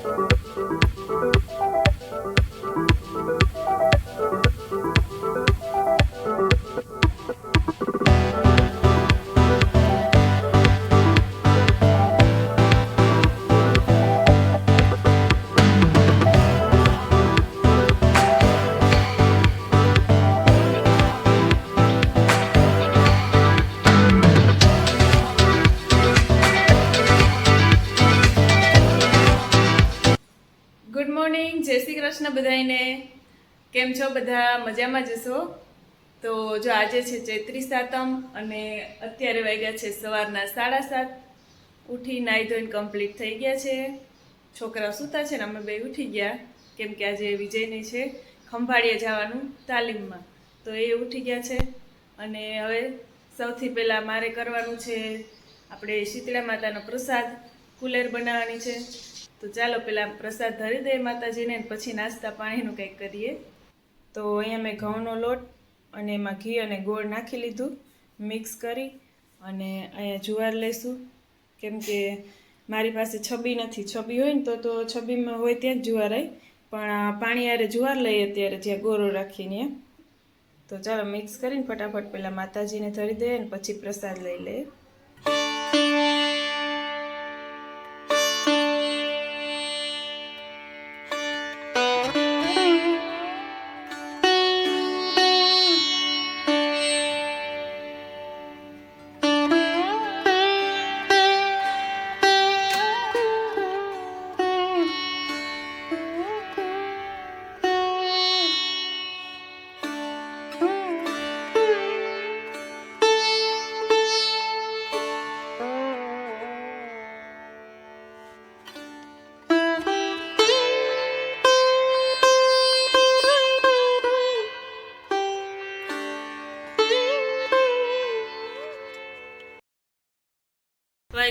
Good Krishna બધાને કેમ છો બધા? મજામાં જશો તો જો આજે છે ચૈત્રી સાતમ અને અત્યારે વાગ્યા છે સવારના સાડા સાત. ઉઠી નાહી ધોઈને કમ્પ્લીટ થઈ ગયા છે. છોકરા સૂતા છે ને અમે બે ઉઠી ગયા. કેમ કે આજે વિજયની છે ખંભાળીએ જવાનું તાલીમમાં. તો એ ઉઠી ગયા છે. અને હવે સૌથી પહેલાં મારે કરવાનું છે આપણે શીતળા માતાનો પ્રસાદ કુલેર બનાવવાની છે. તો ચાલો પેલા પ્રસાદ ધરી દઈએ માતાજીને પછી નાસ્તા પાણીનું કંઈક કરીએ. તો અહીંયા મેં ઘઉંનો લોટ અને એમાં ઘી અને ગોળ નાખી લીધું, મિક્સ કરી અને અહીંયા જુવાર લઈશું કેમ કે મારી પાસે છબી નથી, છબી હોય ને તો તો છબીમાં હોય ત્યાં જ જુવાર આવી પણ પાણી યારે જુવાર લઈએ ત્યારે જ્યાં ગોરો રાખીને તો ચાલો મિક્સ કરીને ફટાફટ પહેલાં માતાજીને ધરી દઈએ ને પછી પ્રસાદ લઈ લઈએ.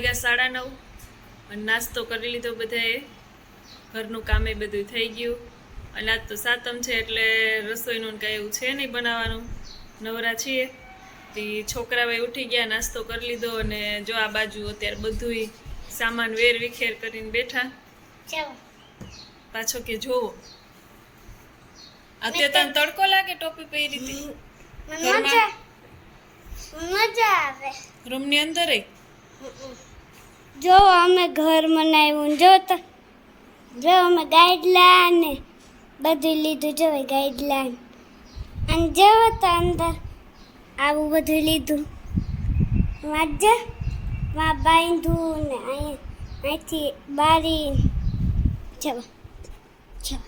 વાગ્યા સાડા નવ અને નાસ્તો કરી લીધો બધાએ. ઘરનું કામે બધું થઈ ગયું. અને આજ તો સાતમ છે એટલે રસોઈનું કાંઈ એવું છે નહીં બનાવવાનું. નવરા છીએ. તે છોકરાઓએ ઉઠી ગયા નાસ્તો કરી લીધો અને જો આ બાજુ અત્યારે બધુંય સામાન વેર વિખેર કરીને બેઠા. પાછો કે જોવો. અત્યારે તને તડકો લાગે ટોપી પહેરી હતી મજા આવે. રૂમની અંદર જો અમે ઘર બનાવ્યું જો જો અમે ગાઈડલાઈન ને બધું લીધું, જો ગાઈડલાઈન. અને જો તો અંદર આવું બધું લીધું. વાંચે માં બાંધું ને અહીંયા અહીંથી બારી જવા જવા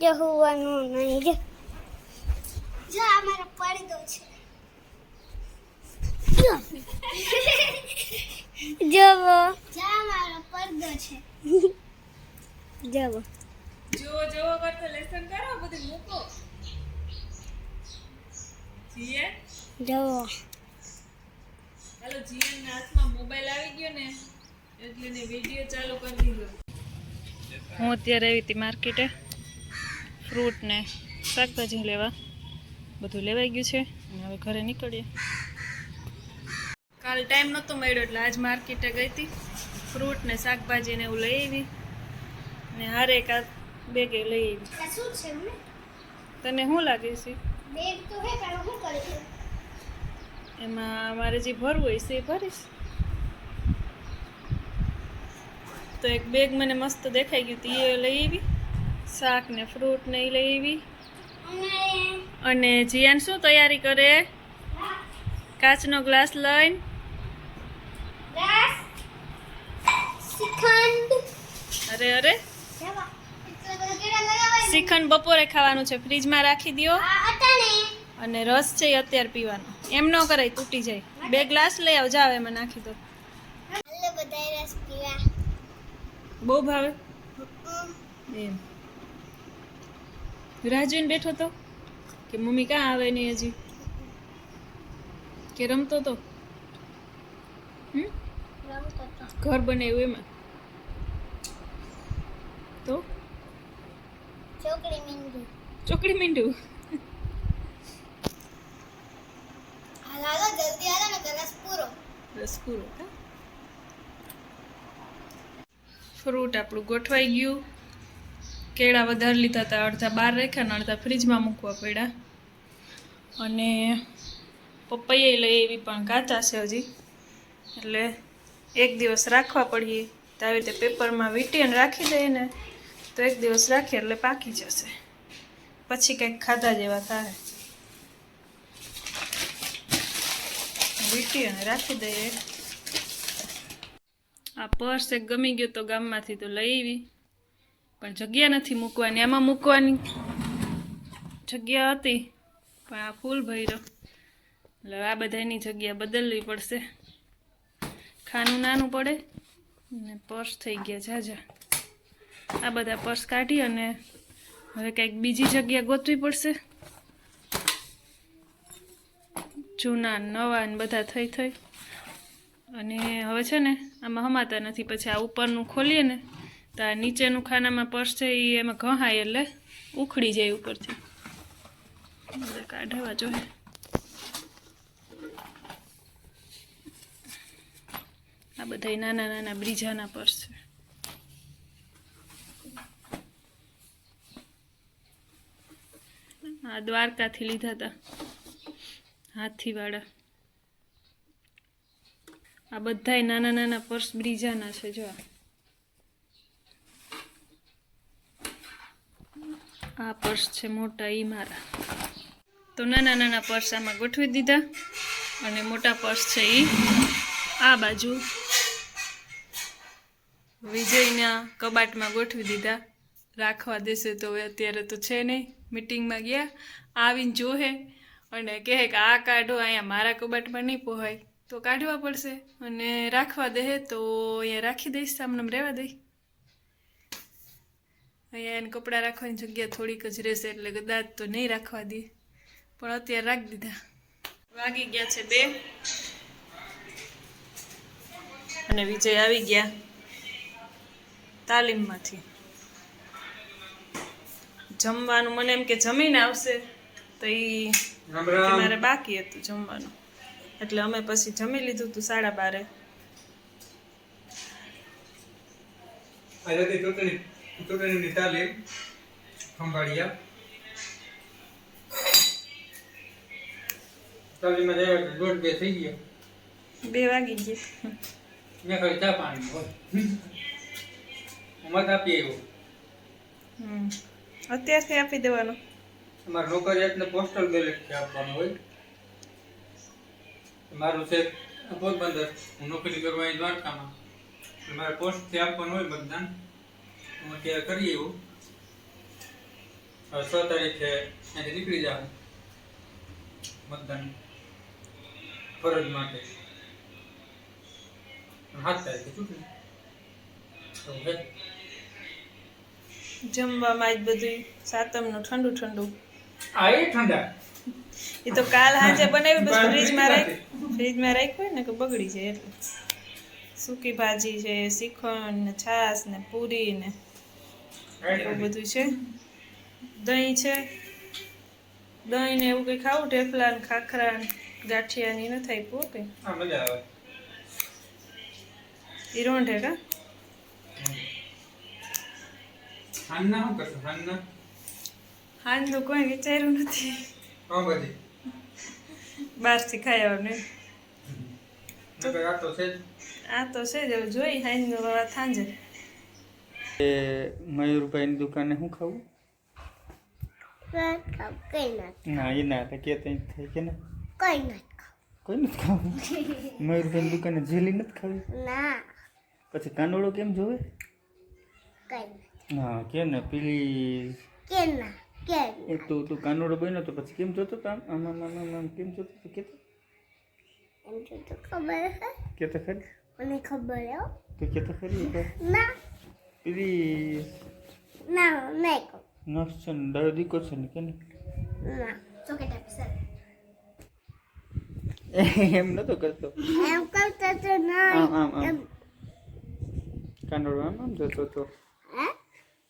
જો હોવાનું નહીં, જો. જો આ મારો પડદો છે. જવો. જા મારો પડદો છે. જવો. જો જો કરતો લેસન કરો બધું મૂકો. જીએ? જવો. હાલો જીએનના હાથમાં મોબાઈલ આવી ગયો ને એટલે ને વીડિયો ચાલુ કરી દીધો. હું અત્યારે આવી હતી માર્કેટે ફ્રૂટ ને શાકભાજી લેવા. બધું લેવાઈ ગયું છે. અને હવે ઘરે નીકળીએ. કાલ ટાઈમ નહોતો મળ્યો એટલે આજ માર્કેટે ગઈ હતી. ફ્રૂટ ને શાકભાજી ને એવું લઈ આવી. ને હારે એકાદ બેગે લઈ આવી. તને શું લાગે છે? એમાં મારે જે ભરવું હોય છે એ ભરીશ. તો એક બેગ મને મસ્ત દેખાઈ ગયું હતી એ લઈ આવી. શાક ને ફ્રૂટ ને એ લઈ આવી. અને જીયાન શું તૈયારી કરે? કાચનો ગ્લાસ લઈને અરે અરે. શ્રીખંડ બપોરે ખાવાનું છે. ફ્રીજમાં રાખી દ્યો. અને રસ છે અત્યારે પીવાનો. એમ ન કરાય, તૂટી જાય. બે ગ્લાસ લઈ આવ જાવ એમાં નાખી દો. બહુ ભાવે. એમ. રાહ જોઈને બેઠો તો? કે મમ્મી ક્યાં આવે નહીં હજી? કે રમતો તો હમ રમતો તો ઘર બનાવ્યું એમાં. તો? ચોકડી મીંડું. ચોકડી મીંડું? હાલો જલ્દી હાલો ને ગ્લાસ પૂરો. રસ પૂરો ફ્રૂટ આપણું ગોઠવાઈ ગયું. કેળા વધારે લીધા હતા અડધા બહાર રાખ્યા ને અડધા ફ્રીજમાં મૂકવા પડ્યા. અને પપૈયા લઈ એવી પણ કાચા છે હજી. એટલે એક દિવસ રાખવા પડીએ, તો આવી રીતે પેપરમાં વીંટીને રાખી દઈએ ને, તો એક દિવસ રાખીએ એટલે પાકી જશે. પછી કંઈક ખાધા જેવા થાય. વીંટી અને રાખી દઈએ. આ પર્સ એક ગમી ગયો તો ગામમાંથી તો લઈ આવી, પણ જગ્યા નથી મૂકવાની, આમાં મૂકવાની. જગ્યા હતી, પણ આ ફૂલ ભર્યો. એટલે આ બધાની જગ્યા બદલવી પડશે. ખાનું નાનું પડે ને પર્સ થઈ ગયા જાજા આ બધા પર્સ કાઢી અને હવે કંઈક બીજી જગ્યા ગોતવી પડશે. જૂના, નવા ને બધા થઈ થઈ. અને હવે છે ને, આમાં હમાતા નથી. પછી આ ઉપરનું ખોલીએ ને, તો આ નીચેનું ખાનામાં પર્સ છે એ એમાં ઘહાય એટલે ઉખડી જાય ઉપરથી. કાઢવા જોઈએ આ બધા નાના નાના બ્રીજાના પર છે. આ દ્વારકાથી લીધા હતા હાથીવાળા આ બધાય નાના નાના પર્સ બ્રીજાના છે, જો. આ પર્સ છે મોટા ઈ મારા. તો નાના નાના પર્સ આમાં ગોઠવી દીધા અને મોટા પર્સ છે ઈ આ બાજુ. વિજયના કબાટમાં ગોઠવી દીધા. રાખવા દેશે તો હવે અત્યારે તો છે નહીં. મિટિંગમાં ગયા. આવીને જોહે અને કહે કે આ કાઢો, અહીંયા મારા કબાટમાં નહીં પોહાય. તો કાઢવા પડશે અને રાખવા દે તો અહીંયા રાખી દઈશ સામને રહેવા દઈ અહીંયા એને કપડાં રાખવાની જગ્યા થોડીક જ રહેશે એટલે કદાચ તો નહીં રાખવા દે. પણ અત્યારે રાખી દીધા. વાગી ગયા છે બે. અને વિજય આવી ગયા. તાલીમમાંથી. જમવાનું મને એમ કે જમીને આવશે તો એ મારે બાકી હતું જમવાનું. એટલે અમે પછી જમી લીધું હતું સાડા બારે. આજે તે ચૂંટણી તાલીમ ખંભાળિયા તાલીમમાં જાય દોઢ બે થઈ ગયો. બે વાગી ગયા. મેં ચા પાણી હોય. મત આપી આવ્યો. હમ. અત્યારથી આપી દેવાનું. અમારે નોકરિયાતને પોસ્ટલ બેલેટ આપવાનું હોય. મારું છે પોરબંદર હું નોકરી કરવા અહીં દ્વારકામાં. મારે પોસ્ટથી આપવાનું હોય મતદાન હું અત્યારે કરી એવું છ તારીખે અહીંથી નીકળી જાઉં. મતદાન ફરજ માટે. સાત તારીખે ચૂંટણી. જમવામાં જ બધું સાતમનું ઠંડુ ઠંડુ. આ એ ઠંડા. એ તો કાલ સાંજે બનાવ્યું બસ ફ્રીજમાં રાખ ફ્રીજમાં રાખ્યું હોય ને કે બગડી જાય એટલે. સૂકી ભાજી છે શીખણ ને છાશ ને પૂરી ને એવું બધું છે. દહીં છે. દહીં ને એવું કંઈ ખાવું? ઢેફલા ને ખાખરા ને ગાંઠિયા ની ન થાય પો કંઈ? મજા આવે. એ રોંઢે કા? હાનના શું કરશો? હાનના હાંજનું કોઈ વિચાર્યું નથી. હા બધી બહારથી ખાઈ ને આ તો છે જ. આ તો છે જ હવે જોઈ હાંજનું વાત સાંજે. એ મયુરભાઈની દુકાને શું ખાવું? ખાવ ના એ ના કે ત્યાં થાય કે ને. કઈ નથી ખાવ. કોઈ નથી ખાવું? દુકાને જેલી નથી ખાવી? ના. પછી કાંદોળો કેમ જોવે? કઈ ના કે ને પેલી કે ના કે એ તું તું કાંદોળો બન્યો તો પછી કેમ જોતો તો? આમ આમ આમ આમ કેમ જોતો તો? કે એમ તો ખબર હે. કે તો ખરી? મને ખબર હે હો. તું કે તો ખરી. ના. પેલી ના નહીં કહું. નર્સ છે ને દાયો દીકો છે ને કે ના? ચોકેટ આપી સર એમ નતો કરતો. એમ કરતા તો ના. આમ આમ આમ. એમ. આમ આમ જોતો તો. હે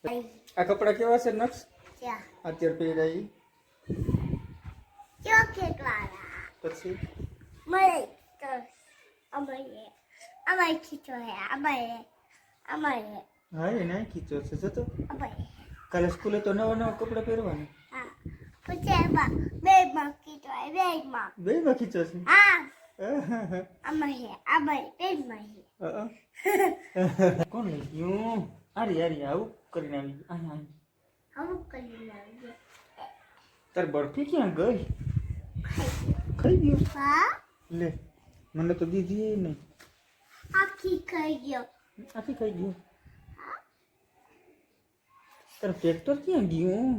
આ કપડા કેવા છે ક્યાં? અત્યારે પહેર્યા ઈ? ચોકેટ વાળા. પછી? મળે તો અમારે અમારે ખીચો હે અમારે અમારે. હા એ નાખી તો છે જતો ભાઈ કાલે સ્કૂલે તો નવા નવા કપડાં પહેરવાના. હા. પછી એમાં બે માં કીધું બે માં બે માં ખીચો છે? હા. હે આમાં બે માં હે કોણ લઈ ગયું? આરી આરી આવું કરીને આવી અહીં અહીં આવું કરી લાવજો તાર બરફી ક્યાં ગઈ ખાઈ ગયું હા લે મને તો દીધી એ નહીં આખી ખાઈ ગયો આખી ખાઈ ગયું તાર ટ્રેક્ટર ક્યાં ગયું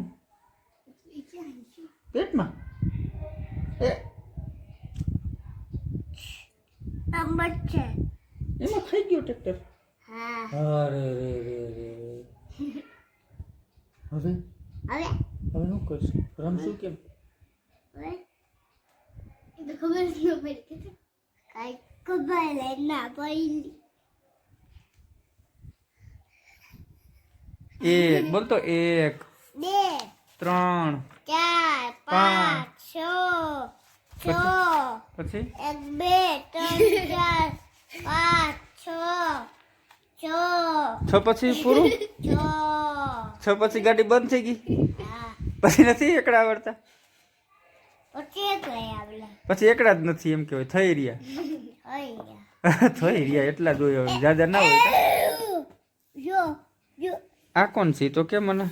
પેટમાં એ આંબટ છે એમાં ખાઈ ગયું ટ્રેક્ટર હા અરે રે રે રે હવે હવે હવે શું કરશું રમશું કેમ તો ખબર જ ન પડી કે કઈ ખબર ના પડી એક બોલ તો એક બે ત્રણ ચાર પાંચ છ છ પછી એક બે ત્રણ ચાર પાંચ છ છ પછી પૂરું? છ પછી ગાડી બંધ થઈ ગઈ? પછી નથી એકડા આવડતા? પછી એકડા જ નથી એમ કહેવાય થઈ રહ્યા. થઈ રહ્યા. એટલા જ હોય જાજા ના હોય આ કોણ છે તો કે મને?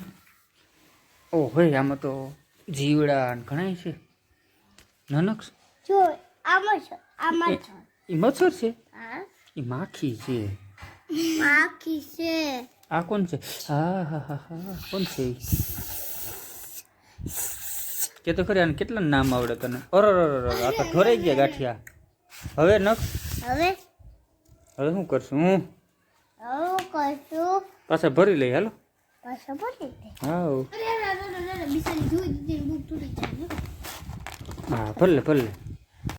ઓ હોય આમાં તો જીવડા ઘણા છે. નાનક. જો આમાં છે આમાં છે મચ્છર છે? એ માખી છે. આખી છે? આ કોણ છે? હા હા હા હા કોણ છે કે તો ખરી આને કેટલા નામ આવડે તને? અરે આ તો ઠોરાઈ ગયા ગાંઠિયા. હવે નખ હવે? હવે શું કરશું હું? કરશું? પાછા ભરી લઈ હાલો. પાછો તૂટી જાય હા ભલે ભલે